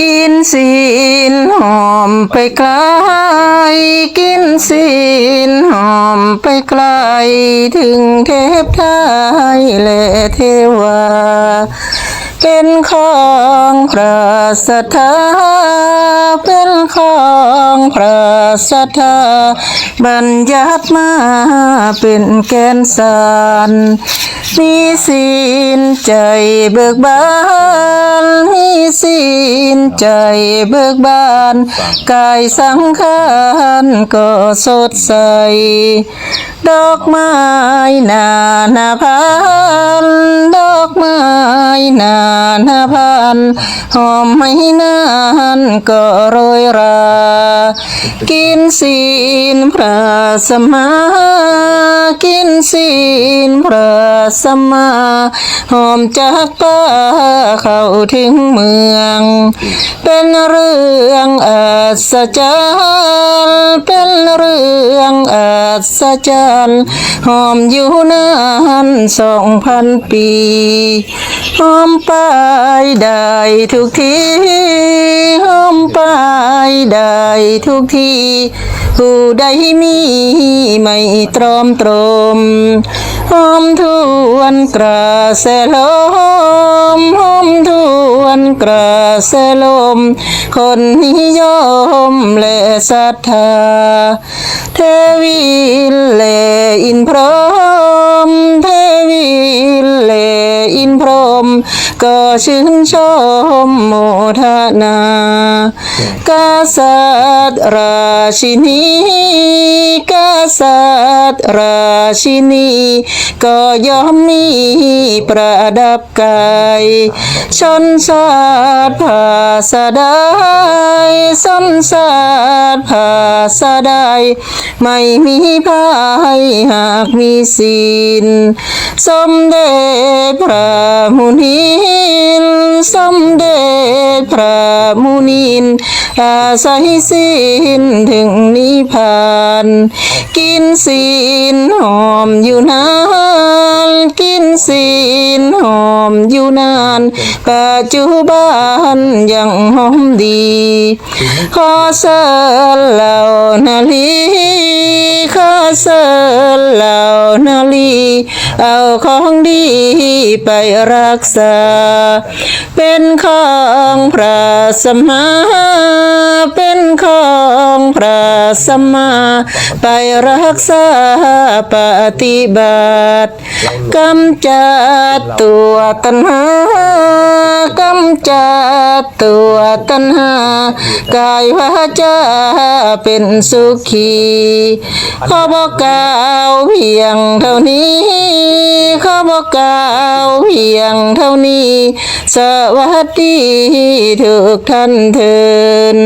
กินศีลหอมไปไกล กินศีลหอมไปไกล ถึงเทพไทยและเทวา เป็นของพระสัทธาเป็นของพระสัทธาบัญญัติมาเป็นแกนสารมีศีลใจเบิกบานมีศีล ใจเบิกบาน กายสังขารก็สดใส ดอกไม้นานาพันธุ์ดอกไม้นา นาพันหอมไม่นานก็โรยรา กินศีลพระสมา กินศีลพระสมาหอมจากป่าเข้าถึงเมือง เป็นเรื่องอ ศจรรย์เป็นเรื่องอัศจรรย์หอมอยู่นานสองพันปีหอมไปได้ทุกทีหอมไปได้ทุกทีผู้ใดมีไม่ตรอมตรมหอมทวนกระแสลมหอมท วนกระแสลม คนนิยมและศรัทธา เทวีเลอินพรหมเทวีเลอินพรหมก็ชื่นชมโมทนา กษัตริย์ราชินีกษัตริย์ราชินี ก็ยอมมีประดับกายชนชาติภาสะไดสนสาติภาสะไดไม่มีภัยหากมีศีล สมเด็จพระมุนี นสมเด็จพระมุนินอาศัยศิลถึงนิพพานกินศีลหอมอยู่นานกินศีลหอม อยู่นาน ปัจจุบันยังหอมดี ขอเสิญเหล่านาลีขอเสิญเหล่านาลีเอาของดีไปรักษา เป็นของพระสัมมาเป็นของพระ สัมมาไปรักษาปฏิบัติกำจัดตัวตัณหากำจัดตัวตัณหากายวาจาเป็นสุขีขอบอกกล่าวเพียงเท่านี้ขอบอกกล่าวเพียงเท่านี้ สวัสดีทุกท่านเทิน